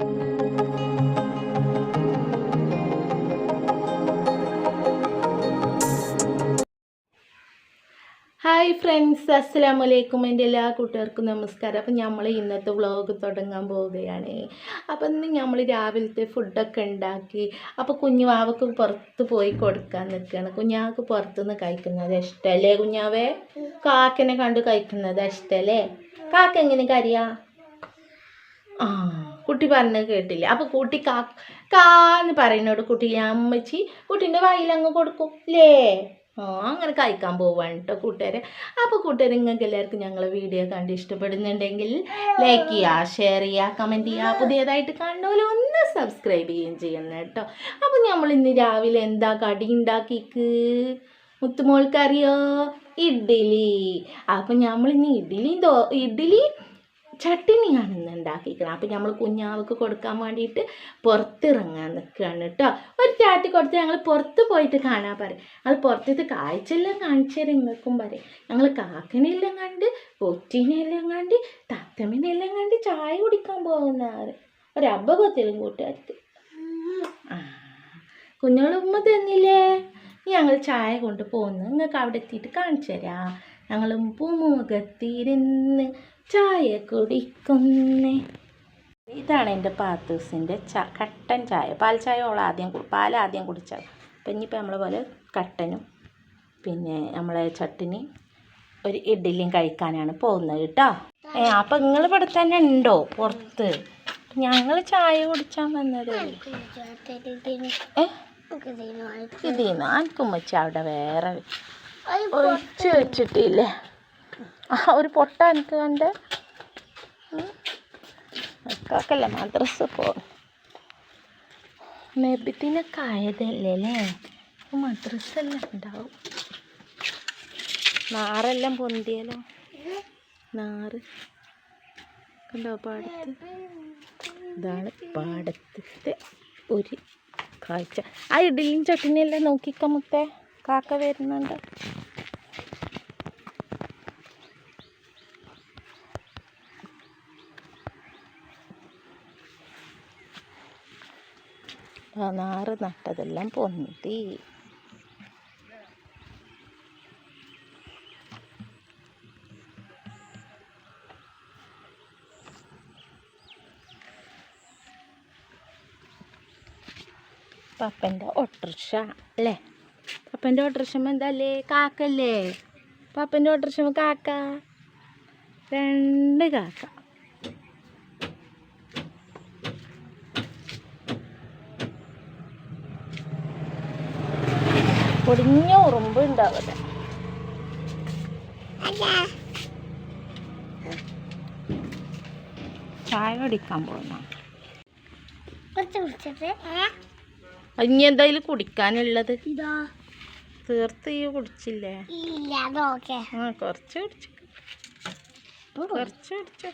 Hi friends അസ്സാം വലൈക്കും എന്റെ എല്ലാ കൂട്ടുകാർക്കും നമസ്കാരം. അപ്പം നമ്മൾ ഇന്നത്തെ വ്ളോഗ് തുടങ്ങാൻ പോവുകയാണ്. അപ്പം ഇന്ന് നമ്മൾ രാവിലത്തെ ഫുഡൊക്കെ ഉണ്ടാക്കി. അപ്പോൾ കുഞ്ഞുവാവക്ക് പുറത്ത് പോയി കൊടുക്കാൻ നിൽക്കുകയാണ്. കുഞ്ഞാവക്ക് പുറത്തുനിന്ന് കഴിക്കുന്നത് ഇഷ്ടമല്ലേ കുഞ്ഞാവേ? കാക്കനെ കണ്ട് കഴിക്കുന്നത് ഇഷ്ടമല്ലേ കാക്ക എങ്ങനെ കറിയാ ആ കുട്ടി പറഞ്ഞത് കേട്ടില്ല? അപ്പോൾ കുട്ടി കാ കാന്ന് പറയുന്നോട് കുട്ടി അമ്മച്ചി കുട്ടീന്റെ വായിലങ്ങ് കൊടുക്കും അല്ലേ ആ അങ്ങനെ കഴിക്കാൻ പോവാണ് കേട്ടോ കൂട്ടുകാരെ. അപ്പോൾ കൂട്ടുകാരെ നിങ്ങൾക്ക് എല്ലാവർക്കും ഞങ്ങളെ വീഡിയോ കണ്ട് ഇഷ്ടപ്പെടുന്നുണ്ടെങ്കിൽ ലൈക്ക് ചെയ്യുക ഷെയർ ചെയ്യുക കമന്റ് ചെയ്യുക പുതിയതായിട്ട് കാണുന്നവരെ ഒന്ന് സബ്സ്ക്രൈബ് ചെയ്യുകയും ചെയ്യണം കേട്ടോ അപ്പോൾ നമ്മൾ ഇന്ന് രാവിലെ എന്താ കടി ഉണ്ടാക്കിക്ക്? മുത്തുമോൾക്കറിയോ ഇഡ്ഡലി. അപ്പം നമ്മൾ ഇന്ന് ഇഡ്ഡലി ദോ ഇഡ്ഡലി ചട്ടിനിയാണ് ഇന്ന് ഉണ്ടാക്കിയിരിക്കുന്നത് അപ്പം നമ്മൾ കുഞ്ഞാവക്ക് കൊടുക്കാൻ വേണ്ടിയിട്ട് പുറത്തിറങ്ങാൻ നിൽക്കുകയാണ് കേട്ടോ ഒരു ചാട്ടി കൊടുത്ത് ഞങ്ങൾ പുറത്ത് പോയിട്ട് കാണാൻ പറയും. അത് പുറത്തത്തെ കാഴ്ചയെല്ലാം കാണിച്ചു നിങ്ങൾക്കും പറയും. ഞങ്ങൾ കാക്കനെല്ലാം കണ്ട് പൊറ്റീനെല്ലാം കണ്ട് തത്തമ്മനെല്ലാം കണ്ട് ചായ കുടിക്കാൻ പോകുന്ന ഒരു അബകത്തിലും കൂട്ടുകാർക്ക് ആ കുഞ്ഞുങ്ങൾ ഉമ്മ തന്നില്ലേ? ഞങ്ങൾ ചായ കൊണ്ട് പോകുന്നു നിങ്ങൾക്ക് അവിടെ എത്തിയിട്ട് കാണിച്ചു തരാം. ഞങ്ങൾ പൂമുഖത്തിരുന്ന് ചായ കുടിക്കുന്നേ. ഇതാണ് എന്റെ പാത്തൂസിന്റെ ച കട്ടൻ ചായ. പാൽ ചായ ഓൾ ആദ്യം പാൽ ആദ്യം കുടിച്ചത് അപ്പം ഇനിയിപ്പോൾ നമ്മളെ പോലെ കട്ടനും പിന്നെ നമ്മളെ ചട്ടിനി ഒരു ഇഡ്ഡലിയും കഴിക്കാനാണ് പോകുന്നത് കേട്ടോ. ഏ അപ്പം നിങ്ങൾ ഇവിടെ തന്നെ ഉണ്ടോ പുറത്ത്? ഞങ്ങൾ ചായ കുടിച്ചാൻ വന്നത്. ഇതിന്ന് ആൻകുമ്മച്ച അവിടെ വേറെ ഒഴിച്ച് വെച്ചിട്ടില്ലേ? ആ ഒരു പൊട്ട എനിക്ക് കണ്ട്. മക്കൾക്കല്ല മദ്രസ് പോ നെബിത്തിനൊക്കെ ആയതല്ലേ അല്ലേ? മദ്രസ എല്ലാം ഉണ്ടാവും. നാറെല്ലാം പൊന്തിയല്ലോ നാറ്. കണ്ടോ പാടത്ത്? ഇതാണ് പാടത്തെ ഒരു കാഴ്ച. ആ ഇഡലിയും ചട്ടിനെല്ലാം നോക്കിക്കോ മുത്തേ. കാക്ക വരുന്നുണ്ട്. നാറ് നട്ടതെല്ലാം പൊന്തി. പപ്പന്റെ ഓട്ടർഷ അല്ലേ? പപ്പന്റെ ഓട്ടർഷമ്മ എന്താല്ലേ? കാക്കല്ലേ? പപ്പന്റെ ഓട്ടർഷമ്മ കാക്ക? രണ്ട് കാക്ക. പൊടിഞ്ഞ ഉറുമ്പ് ഉണ്ടാവട്ടെ. ചായ കുടിക്കാൻ പോകുന്ന ഇനി എന്തായാലും കുടിക്കാനുള്ളത്? ഇതാ. തീർത്ത് ഈ കുടിച്ചില്ലേ? കുറച്ച് കുടിച്ചു. കുറച്ച് കുടിച്ചു.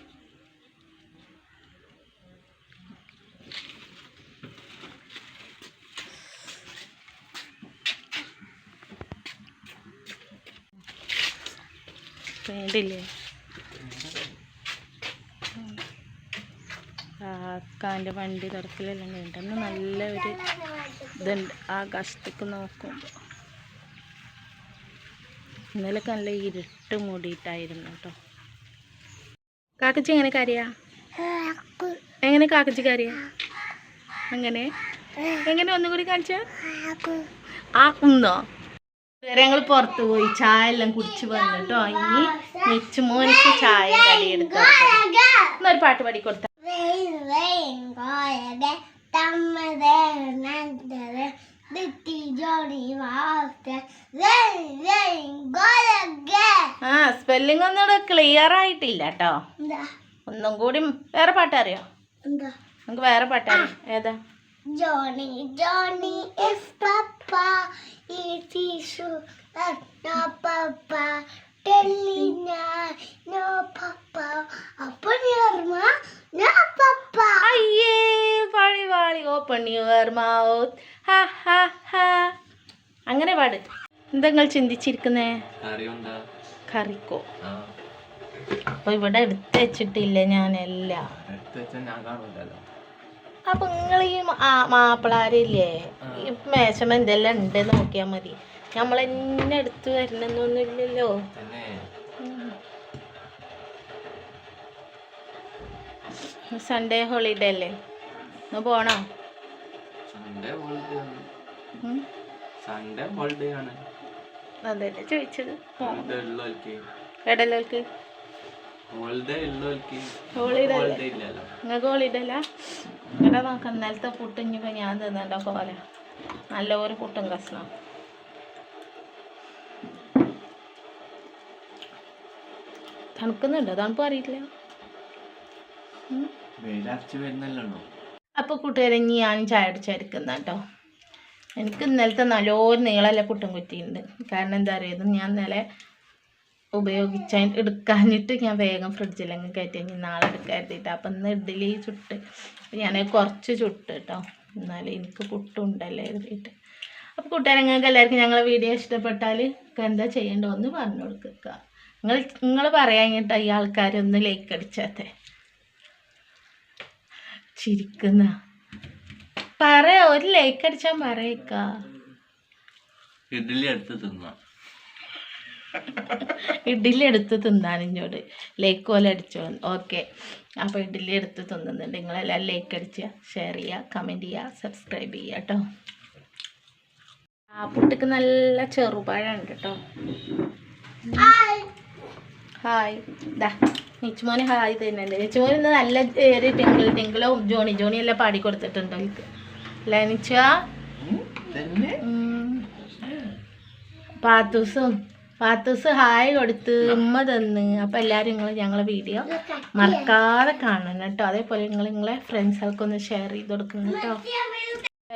വേണ്ടില്ലേ കാക്കാന്റെ വണ്ടി തുറക്കലെല്ലാം കഴിഞ്ഞിട്ട് അന്ന് നല്ല ഒരു ഇതുണ്ട്. ആകാശത്തേക്ക് നോക്കുമ്പോൾ ഇന്നലെയൊക്കെ നല്ല ഇരുട്ട് മൂടിയിട്ടായിരുന്നു കേട്ടോ. കാക്കച്ചി എങ്ങനെ കാര്യാ? എങ്ങനെ കാക്കച്ചി കരയാ? അങ്ങനെ എങ്ങനെ? ഒന്നും കൂടി കാണിച്ചാ. ആ കുന്നോ ഞങ്ങൾ പുറത്ത് പോയി. ചായ എല്ലാം കുടിച്ച് വന്നിട്ടോ. ഇനി വെച്ച് മോനിക്ക് ചായ കടി എടുക്കാം എന്നൊരു പാട്ട് പാടി കൊടുത്ത. ആ സ്പെല്ലിംഗ് ഒന്നും ക്ലിയർ ആയിട്ടില്ല കേട്ടോ ഒന്നും കൂടി വേറെ പാട്ട് അറിയോ നമുക്ക് വേറെ പാട്ട് ഏതാ? Johnny Johnny. It is you, no Papa. Telling no Papa. Your no Papa. അയ്യേ വാളി വാളി ഓപ്പൺ യുവർ മൗത്ത് ഹാ ഹാ ഹാ. അങ്ങനെ പാട്. എന്താ നിങ്ങൾ ചിന്തിച്ചിരിക്കുന്നേ? കറിക്കോ? അപ്പൊ ഇവിടെ എടുത്ത് വെച്ചിട്ടില്ല ഞാനെല്ലാം. അപ്പൊ നിങ്ങൾ ഈ മാപ്പിളാരില്ലേ? ഈ മേശമ എന്തെല്ലാം ഉണ്ട് നോക്കിയാൽ മതി. നമ്മൾ എന്നെ എടുത്തു വരണമെന്നൊന്നുമില്ലല്ലോ സൺഡേ ഹോളിഡേ അല്ലേ? ഒന്ന് പോണോ? സൺഡേ ഹോളിഡേ ആണ്. അതല്ലേ ചോദിച്ചത്. നിങ്ങൾക്ക് ഹോളിഡേ അല്ല? നോക്കാം ഇന്നലത്തെ പുട്ട് ഇനിയിപ്പോൾ ഞാൻ തിന്നണ്ട? പോലെ നല്ല ഒരു പുട്ടും കഷ്ണം. തണുക്കുന്നുണ്ടോ? തണുപ്പ് അറിയില്ല. അപ്പൊ അപ്പോൾ കൂട്ടുകാരെ ഇനി ഞാൻ ചായ അടിച്ചായിരിക്കുന്ന കേട്ടോ എനിക്ക് ഇന്നലത്തെ നല്ലൊരു നീളല്ല പുട്ടും കുറ്റിയുണ്ട്. കാരണം എന്താ പറയുക ഇത് ഞാൻ ഇന്നലെ ഉപയോഗിച്ച എടുക്കാഞ്ഞിട്ട് ഞാൻ വേഗം ഫ്രിഡ്ജിലങ്ങ് കയറ്റി നാളെ എടുക്കാതിട്ട് അപ്പം ഇന്ന് ഇഡ്ഡലി ചുട്ട്. ഞാൻ കുറച്ച് ചുട്ട് കേട്ടോ എന്നാലും എനിക്ക് പുട്ടുണ്ടല്ലേ എഴുതിയിട്ട് അപ്പോൾ കൂട്ടുകാരങ്ങൾക്ക് എല്ലാവർക്കും ഞങ്ങളെ വീഡിയോ ഇഷ്ടപ്പെട്ടാൽ എന്താ ചെയ്യേണ്ടതെന്ന് പറഞ്ഞു കൊടുക്കുക. നിങ്ങൾ നിങ്ങൾ പറയാഞ്ഞിട്ട് ഈ ആൾക്കാരൊന്ന് ലൈക്ക് അടിച്ചാത്ത. ചിരിക്കുന്ന. പറ ഒരു ലൈക്ക് അടിച്ചാൽ പറയക്ക. ഇഡ്ഡലി എടുത്ത് തിന്നാം. ഇഡ്ഡലി എടുത്ത് തിന്നാൻ ഇഞ്ഞോട് ലൈക്ക് പോലെ അടിച്ചോ. ഓക്കെ അപ്പോൾ ഇഡ്ഡലി എടുത്ത് തിന്നുന്നുണ്ട്. നിങ്ങളെല്ലാം ലൈക്ക് അടിച്ച് ഷെയർ ചെയ്യുക കമന്റ് ചെയ്യുക സബ്സ്ക്രൈബ് ചെയ്യുക കേട്ടോ ആ പുട്ടിക്ക് നല്ല ചെറുപഴം ഉണ്ട് കേട്ടോ ഹായ് ദാ നിച്ചുമോന് ഹായ് തന്നെയുണ്ട് നിച്ചുമോൻ ഇന്ന് നല്ല ഒരു ടിങ്കിൾ ടിങ്കിളോ ജോണി ജോണി എല്ലാം പാടി കൊടുത്തിട്ടുണ്ടോ എനിക്ക് അല്ലേ നിച്ച? തന്നെ? പാത്തൂസും പാത്തൂസ് ഹായ് കൊടുത്ത് ഉമ്മ തന്ന്. അപ്പം എല്ലാവരും നിങ്ങൾ ഞങ്ങളെ വീഡിയോ മറക്കാതെ കാണണം കേട്ടോ. അതേപോലെ നിങ്ങൾ നിങ്ങളെ ഫ്രണ്ട്സുകൾക്കൊന്ന് ഷെയർ ചെയ്ത് കൊടുക്കണം കേട്ടോ.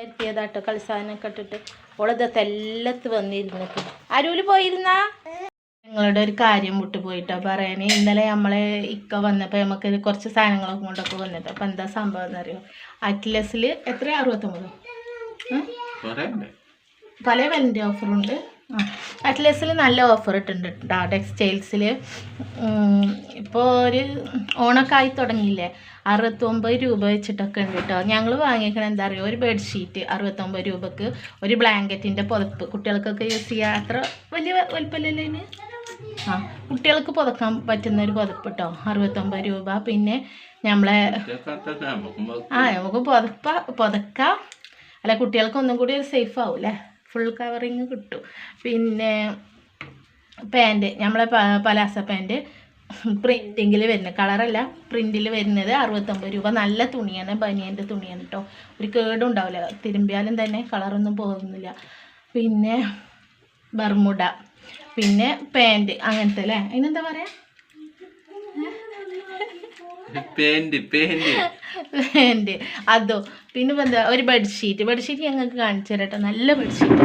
എത്തിയതാട്ടോ കളിസാധനമൊക്കെ ഇട്ടിട്ട്. ഓളത് എല്ലാത്ത് വന്നിരുന്നിട്ട് അരൂൽ പോയിരുന്നാ? നിങ്ങളുടെ ഒരു കാര്യം വിട്ടു പോയിട്ടോ പറയാന് ഇന്നലെ നമ്മളെ ഇക്ക വന്നപ്പോൾ നമുക്ക് കുറച്ച് സാധനങ്ങളൊക്കെ കൊണ്ടൊക്കെ വന്നിട്ട്. അപ്പം എന്താ സംഭവം എന്നറിയോ? അറ്റ്ലസിൽ എത്ര അറുപത്തൊമ്പത്? പല വിലന്റെ ഓഫറുണ്ട് അറ്റ്ലസിൽ നല്ല ഓഫർ ഇട്ടുണ്ട് കേട്ടോ ടെക്സ്റ്റൈൽസിൽ ഇപ്പോൾ ഒരു ഓണൊക്കെ ആയി തുടങ്ങിയില്ലേ? അറുപത്തൊമ്പത് രൂപ വെച്ചിട്ടൊക്കെ ഉണ്ട് കേട്ടോ ഞങ്ങൾ വാങ്ങിക്കണ എന്താ പറയുക ഒരു ബെഡ്ഷീറ്റ് അറുപത്തൊമ്പത് രൂപക്ക് ഒരു ബ്ലാങ്കറ്റിന്റെ പുതപ്പ്. കുട്ടികൾക്കൊക്കെ യൂസ് ചെയ്യാൻ അത്ര വലിയ വലിപ്പമല്ലല്ലോ ആ കുട്ടികൾക്ക് പുതക്കാൻ പറ്റുന്ന ഒരു പുതപ്പ് കേട്ടോ അറുപത്തൊമ്പത് രൂപ. പിന്നെ നമ്മളെ ആ നമുക്ക് പുതപ്പ പുതക്കാം. അല്ല കുട്ടികൾക്ക് ഒന്നും കൂടി സേഫ് ആവും അല്ലേ ഫുൾ കവറിങ് കിട്ടും. പിന്നെ പാന്റ് നമ്മളെ പലാസ പാന്റ് പ്രിന്റിങ്ങിൽ വരുന്നത് കളറല്ല പ്രിന്റിൽ വരുന്നത് അറുപത്തൊമ്പത് രൂപ. നല്ല തുണിയാണ് ബനിയന്റെ തുണിയാണ് കേട്ടോ ഒരു കേടും ഉണ്ടാവില്ല തിരുമ്പിയാലും തന്നെ കളറൊന്നും പോകുന്നില്ല. പിന്നെ ബർമുഡ പിന്നെ പാന്റ് അങ്ങനത്തെ അല്ലേ അതിനെന്താ പറയുക പേന്റ് പേന്റ് അതോ പിന്നെ എന്താ ഒരു ബെഡ്ഷീറ്റ് ബെഡ്ഷീറ്റ് ഞങ്ങൾക്ക് കാണിച്ചു തരാം കേട്ടോ നല്ല ബെഡ്ഷീറ്റ്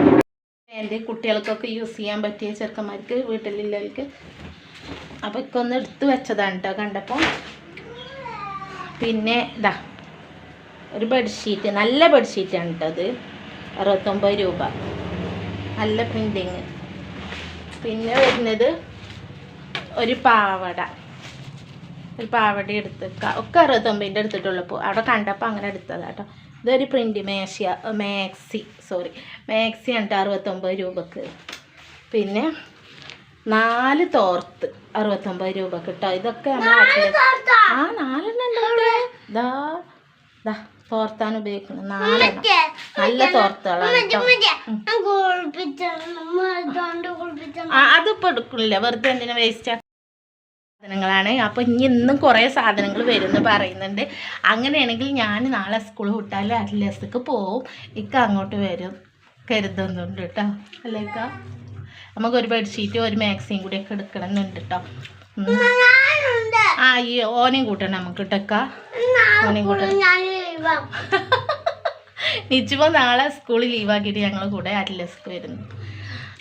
പാന്റ് കുട്ടികൾക്കൊക്കെ യൂസ് ചെയ്യാൻ പറ്റിയ ചെറുക്കന്മാർക്ക് വീട്ടിലുള്ളവർക്ക് അപ്പോൾ ഒക്കെ ഒന്ന് എടുത്ത് വെച്ചതാണ് കേട്ടോ കണ്ടപ്പോൾ പിന്നെ ഇതാ ഒരു ബെഡ്ഷീറ്റ് നല്ല ബെഡ്ഷീറ്റാണ് കേട്ടോ അത്. അറുപത്തൊമ്പത് രൂപ. നല്ല പ്രിന്റിങ് പിന്നെ വരുന്നത് ഒരു പാവട. ഒരു പാവടി എടുത്ത് ഒക്കെ അറുപത്തൊമ്പതിന്റെ എടുത്തിട്ടുള്ളൂ. ഇപ്പോൾ അവിടെ കണ്ടപ്പോൾ അങ്ങനെ എടുത്തതാണ് കേട്ടോ ഇതൊരു പ്രിന്റ് മേഷ്യ മാക്സി സോറി മാക്സി ഉണ്ട് അറുപത്തൊമ്പത് രൂപക്ക്. പിന്നെ നാല് തോർത്ത് അറുപത്തൊമ്പത് രൂപക്ക് കേട്ടോ ഇതൊക്കെ ആ നാലെണ്ണം ദാ തോർത്താൻ ഉപയോഗിക്കുന്നത്. നാലെണ്ണം. നല്ല തോർത്തുകളാണ് കേട്ടോ. ആ അതിപ്പോൾ എടുക്കുന്നില്ല. വെറുതെ എന്തിനാ വേസ്റ്റ് സാധനങ്ങളാണ്. അപ്പോൾ ഇനി ഇന്നും കുറേ സാധനങ്ങൾ വരുമെന്ന് പറയുന്നുണ്ട്. അങ്ങനെയാണെങ്കിൽ ഞാൻ നാളെ സ്കൂൾ വിട്ടാൽ അറ്റ്ലസ്ക്ക് പോവും. ഇക്ക അങ്ങോട്ട് വരും. കരുതുന്നുണ്ട് കേട്ടോ അല്ലേ ഇക്ക? നമുക്ക് ഒരു ബെഡ്ഷീറ്റ് ഒരു മാക്സിയും കൂടി എടുക്കണം എന്നുണ്ട് കേട്ടോ. ആ ഈ ഓനെയും കൂട്ടണം നമുക്ക് ഇട്ടക്ക ഓനെയും കൂട്ടണം. നിച്ചുമ്പോൾ നാളെ സ്കൂളിൽ ലീവാക്കിയിട്ട് ഞങ്ങൾ കൂടെ അറ്റ്ലസ്ക്ക് വരുന്നു.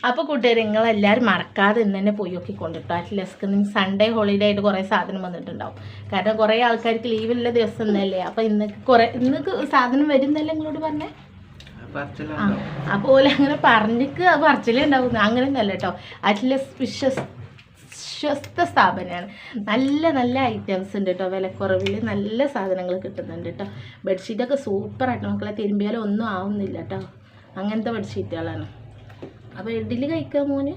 അപ്പോൾ കൂട്ടുകാർ നിങ്ങളെല്ലാവരും മറക്കാതെ ഇന്ന് തന്നെ പോയി നോക്കി കൊണ്ടിട്ടോ അറ്റ്ലസ്ക്ക് നിങ്ങൾ സൺഡേ ഹോളിഡേ ആയിട്ട് കുറേ സാധനം വന്നിട്ടുണ്ടാവും. കാരണം കുറേ ആൾക്കാർക്ക് ലീവുള്ള ദിവസം എന്നല്ലേ അപ്പോൾ ഇന്ന് കുറേ ഇന്നൊക്കെ സാധനം വരുന്നല്ലേ നിങ്ങളോട് പറഞ്ഞേ? അപ്പോൾ ഓൽ അങ്ങനെ പറഞ്ഞിക്ക് പറച്ചിലേ ഉണ്ടാവും അങ്ങനെ ഒന്നല്ല കേട്ടോ അറ്റ്ലസ് വിശ്വസ് വിശ്വസ്ത സ്ഥാപനമാണ്. നല്ല നല്ല ഐറ്റംസ് ഉണ്ട് കേട്ടോ വിലക്കുറവിൽ നല്ല സാധനങ്ങൾ കിട്ടുന്നുണ്ട് കേട്ടോ ബെഡ്ഷീറ്റൊക്കെ സൂപ്പറായിട്ട് മക്കളെ തിരുമ്പിയാലും ഒന്നും ആവുന്നില്ല കേട്ടോ അങ്ങനത്തെ ബെഡ്ഷീറ്റുകളാണ് അപ്പോൾ ഇഡ്ഡലി കഴിക്കാം മോന്?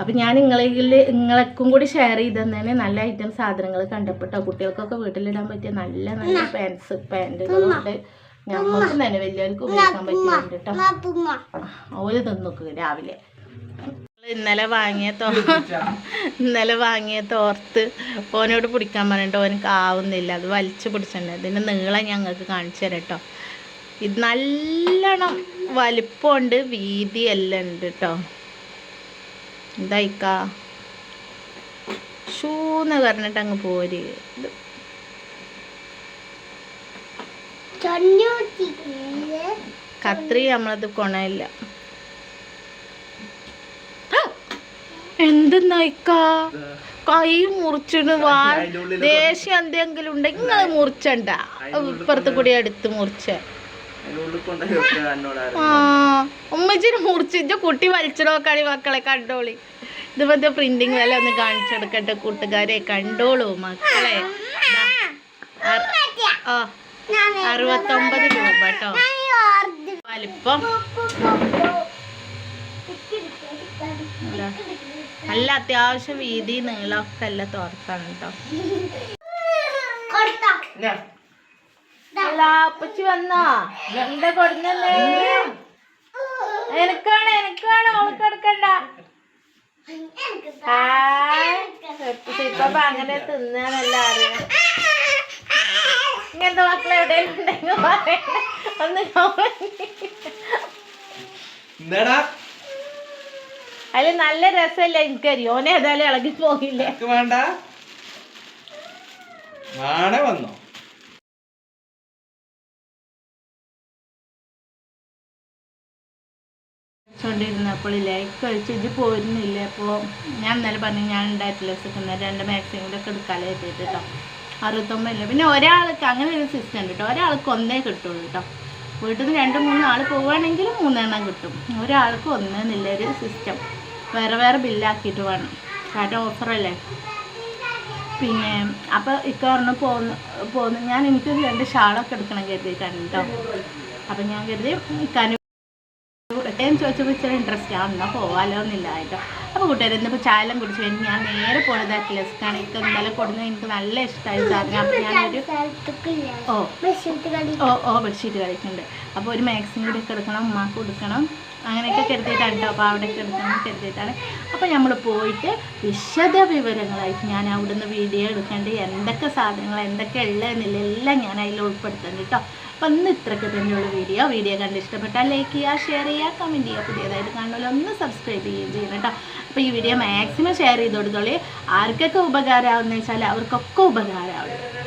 അപ്പം ഞാൻ നിങ്ങളിൽ നിങ്ങളെക്കും കൂടി ഷെയർ ചെയ്ത് തന്നെ നല്ല ഐറ്റം സാധനങ്ങൾ കണ്ടപ്പെട്ടോ? കുട്ടികൾക്കൊക്കെ വീട്ടിലിടാൻ പറ്റിയ നല്ല നല്ല പാൻസ് പാന്റുകളുണ്ട് ഞമ്മക്കും തന്നെ വലിയവർക്ക് ഉപയോഗിക്കാൻ പറ്റുന്നുണ്ട് കേട്ടോ ഓൽ തിന്നോക്ക് രാവിലെ. ഇന്നലെ വാങ്ങിയ തോ ഇന്നലെ വാങ്ങിയ തോർത്ത് ഓനോട് പിടിക്കാൻ പറഞ്ഞിട്ട് ഓനക്ക് ആവുന്നില്ല അത് വലിച്ചു പിടിച്ചിട്ടുണ്ട്. ഇതിന്റെ നീളം ഞങ്ങൾക്ക് കാണിച്ചു തരാം കേട്ടോ ഇത് നല്ലോണം വലിപ്പമുണ്ട് വീതി എല്ലാം ഉണ്ട് കേട്ടോ എന്തായിക്കാ? ഷൂന്ന് പറഞ്ഞിട്ട് അങ്ങ് പോര്. കത്രി നമ്മളത് കൊണയില്ല. എന്തെന്നായിക്കാ? കൈ മുറിച്ചിട്ട് വാ. ദേഷ്യം എന്തെങ്കിലും ഉണ്ടെങ്കിൽ നിങ്ങൾ മുറിച്ചണ്ട. ഇപ്പുറത്ത് കൂടി എടുത്ത് മുറിച്ച. ഉമ്മച്ചിന് മുറിച്ചിട്ട് കുട്ടി വലിച്ചിടോക്കാടി മക്കളെ കണ്ടോളി. ഇതുപോലത്തെ പ്രിന്റിങ് വില ഒന്ന് കാണിച്ചെടുക്കട്ടെ കൂട്ടുകാരെ കണ്ടോളൂ മക്കളെ. അറുപത്തൊമ്പത് രൂപ കേട്ടോ. വലിപ്പം. നല്ല അത്യാവശ്യം വീതി നീളമൊക്കെ അല്ല തോർത്താണ് കേട്ടോ. അല്ല അപ്പച്ചി വന്നാ? എന്താ കൊടുങ്ങല്ലേ എനിക്കാണ് എനിക്കാണ് ഓൾക്ക് എടുക്കണ്ട ഇപ്പൊ അങ്ങനെ തിന്നാനല്ല അറിയാം. ഇങ്ങനത്തെ മക്കൾ എവിടെയെങ്കിലും ഉണ്ടെങ്കിൽ പറയണേ. ഒന്ന് എന്താടാ? അതിൽ നല്ല രസമല്ല എനിക്കറിയോ? ഓനെ ഏതായാലും ഇളകി പോകില്ലേ വേണ്ട. വന്നോ. ണ്ടിരുന്നപ്പോഴില്ലേ കഴിച്ച് ഇത് പോരുന്നില്ല. അപ്പോൾ ഞാൻ ഇന്നലെ പറഞ്ഞു ഞാൻ ഉണ്ടായിട്ടില്ല സെക്കുന്ന രണ്ട് മാക്സിമം കൂടെ ഒക്കെ എടുക്കാലോ എത്തിയിട്ട് കേട്ടോ അറുപത്തൊമ്പതില്ല. പിന്നെ ഒരാൾക്ക് അങ്ങനെ ഒരു സിസ്റ്റം ഉണ്ട് കേട്ടോ ഒരാൾക്ക് ഒന്നേ കിട്ടുള്ളൂ കേട്ടോ വീട്ടിൽ നിന്ന് രണ്ട് മൂന്ന് ആൾ പോവുകയാണെങ്കിൽ മൂന്നെണ്ണം കിട്ടും. ഒരാൾക്ക് ഒന്നെന്നില്ല ഒരു സിസ്റ്റം വേറെ വേറെ ബില്ലാക്കിയിട്ട് വേണം. കാരണം ഓഫറല്ലേ പിന്നെ അപ്പോൾ ഇക്ക പറഞ്ഞു പോന്ന് പോന്ന്. ഞാൻ എനിക്ക് രണ്ട് ഷാളൊക്കെ എടുക്കണം കരുതിയിട്ടാണ് കേട്ടോ അപ്പം ഞാൻ കരുതി ഇക്കാനും പ്രത്യേകം ചോദിച്ചപ്പോൾ ഇച്ചിരി ഇൻട്രസ്റ്റ് ആണ് എന്നാൽ പോവാലോ എന്നില്ല കേട്ടോ. അപ്പോൾ കൂട്ടുകാർ ഇന്നിപ്പോൾ ചായലും കുടിച്ചു കഴിഞ്ഞ് ഞാൻ നേരെ പോണത് അറ്റ്ലസ്ക്കാണ്. എനിക്ക് ഇന്നലെ കൊടുക്കുന്നത് എനിക്ക് നല്ല ഇഷ്ടമായി സാധനം. അപ്പോൾ ഞാനൊരു ഓ. ഓ ഓ ബെഡ്ഷീറ്റ് കളിക്കുന്നുണ്ട് അപ്പോൾ ഒരു മാക്സിം കൂടി ഒക്കെ എടുക്കണം ഉമ്മാക്ക് കൊടുക്കണം. അങ്ങനെയൊക്കെ കരുതിയിട്ടാണ് കേട്ടോ അപ്പോൾ അവിടെ കിടക്കണം കരുതിയിട്ടാണ്. അപ്പോൾ നമ്മൾ പോയിട്ട് വിശദ വിവരങ്ങളായിട്ട് ഞാൻ അവിടുന്ന് വീഡിയോ എടുക്കേണ്ട എന്തൊക്കെ സാധനങ്ങൾ എന്തൊക്കെ ഉള്ളതെന്നില്ല എല്ലാം ഞാൻ അതിൽ ഉൾപ്പെടുത്തുന്നുണ്ട് കേട്ടോ അപ്പോൾ ഇന്ന് ഇത്രയ്ക്ക് തന്നെയുള്ള വീഡിയോ വീഡിയോ കണ്ട് ഇഷ്ടപ്പെട്ടാൽ ലൈക്ക് ചെയ്യുക ഷെയർ ചെയ്യുക കമന്റ് ചെയ്യുക. പുതിയതായിട്ട് കാണുമല്ലോ ഒന്ന് സബ്സ്ക്രൈബ് ചെയ്യുകയും ചെയ്യണം കേട്ടോ അപ്പോൾ ഈ വീഡിയോ മാക്സിമം ഷെയർ ചെയ്ത് കൊടുത്തോളി ആർക്കൊക്കെ ഉപകാരമാവുമെന്ന് വെച്ചാൽ അവർക്കൊക്കെ ഉപകാരമാവും.